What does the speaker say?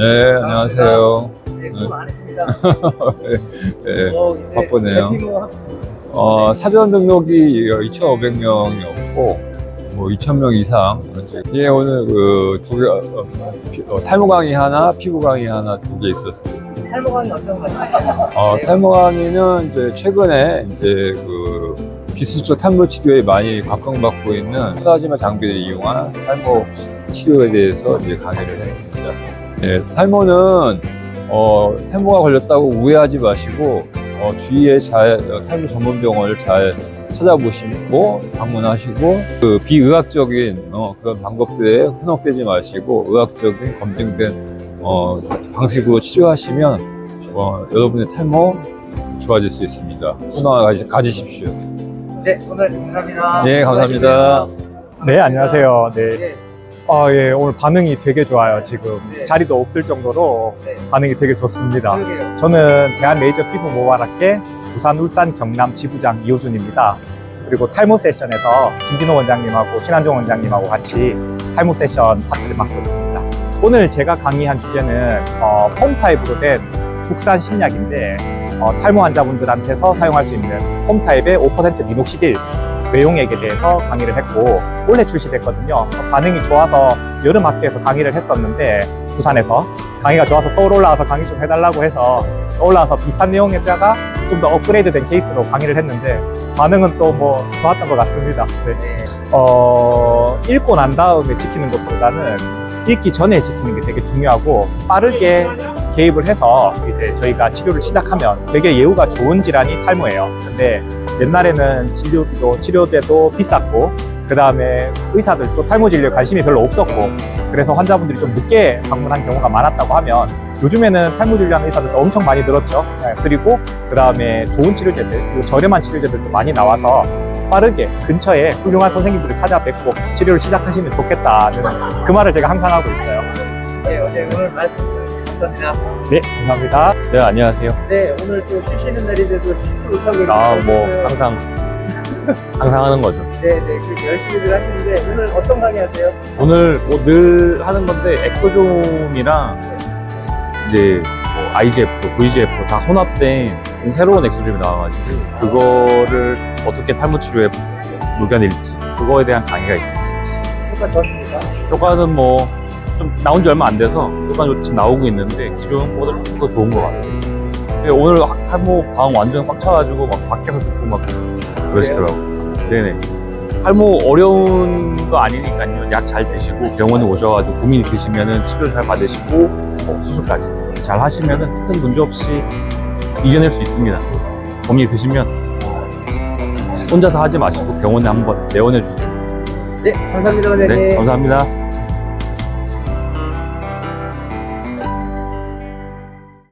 네, 안녕하세요. 네, 수고 많으십니다. 네, 어, 이제 바쁘네요. 어, 사전 등록이 2,500명이 없고, 뭐 2,000명 이상. 예, 오늘 그두 개, 어, 피- 어, 탈모 강의 하나, 피부 강의 하나 두 개 있었어요. 탈모강이 어떤 거예요? 어, 탈모 강의는 이제 최근에 이제 그 비수적 탈모 치료에 많이 각광받고 있는 플라즈마 장비를 이용한 탈모 치료에 대해서 이제 강의를 했습니다. 네, 탈모는 어, 탈모가 걸렸다고 우회하지 마시고 어, 주위에 잘 어, 탈모 전문 병원을 잘 찾아보시고 방문하시고 그 비의학적인 어, 그런 방법들에 현혹되지 마시고 의학적인 검증된 어, 방식으로 치료하시면 어, 여러분의 탈모 좋아질 수 있습니다. 소망을 가지, 가지십시오. 네, 오늘 감사합니다. 네, 감사합니다. 네, 안녕하세요. 네. 네, 아, 예, 오늘 반응이 되게 좋아요, 지금. 네. 자리도 없을 정도로 네. 반응이 되게 좋습니다. 그러게요. 저는 대한 레이저 피부 모발학회 부산, 울산, 경남 지부장 이호준입니다. 그리고 탈모 세션에서 김진호 원장님하고 신한종 원장님하고 같이 탈모 세션 파트를 맡고 있습니다. 오늘 제가 강의한 주제는 어, 폼 타입으로 된 국산 신약인데 어, 탈모 환자분들한테서 사용할 수 있는 폼 타입의 5% 미녹시딜 외용액에 대해서 강의를 했고 원래 출시됐거든요. 어, 반응이 좋아서 여름 학회에서 강의를 했었는데 부산에서 강의가 좋아서 서울 올라와서 강의 좀 해달라고 해서 올라와서 비슷한 내용에다가 좀 더 업그레이드 된 케이스로 강의를 했는데 반응은 또 뭐 좋았던 것 같습니다. 네. 네, 어, 읽고 난 다음에 지키는 것보다는 읽기 전에 지키는 게 되게 중요하고 빠르게 개입을 해서 이제 저희가 치료를 시작하면 되게 예후가 좋은 질환이 탈모예요. 근데 옛날에는 진료비도 치료제도 비쌌고 그 다음에 의사들도 탈모 진료에 관심이 별로 없었고 그래서 환자분들이 좀 늦게 방문한 경우가 많았다고 하면 요즘에는 탈모 진료하는 의사들도 엄청 많이 늘었죠. 네, 그리고 그 다음에 좋은 치료제들, 그리고 저렴한 치료제들도 많이 나와서 빠르게 근처에 훌륭한 선생님들을 찾아뵙고 치료를 시작하시면 좋겠다는 그 말을 제가 항상 하고 있어요. 네, 어제 오늘 말씀 감사합니다. 네, 감사합니다. 네, 안녕하세요. 네, 오늘 또 쉬시는 날인데도 쉬지 못하고 아, 뭐, 계셨어요. 항상, 항상 하는 거죠. 네, 네, 그렇게 열심히들 하시는데 오늘 어떤 강의 하세요? 오늘 뭐 늘 하는 건데, 엑소좀이랑 이제 뭐 IGF, VGF 다 혼합된 좀 새로운 엑소좀이 나와가지고, 그거를 어떻게 탈모 치료에 녹여낼지, 그거에 대한 강의가 있었어요. 효과 좋았습니다. 효과는 뭐, 좀 나온 지 얼마 안 돼서 효과는 지금 나오고 있는데, 기존보다 조금 더 좋은 것 같아요. 근데 오늘 학- 탈모 방 완전 꽉 차가지고 막 밖에서 듣고 막 그러시더라고요. 네네. 탈모 어려운 거 아니니까요. 약 잘 드시고 병원에 오셔가지고 고민이 드시면은 치료 잘 받으시고 뭐 수술까지 잘 하시면은 큰 문제 없이 이겨낼 수 있습니다. 고민 있으시면 혼자서 하지 마시고 병원에 한번 내원해 주세요. 네, 감사합니다. 네, 감사합니다.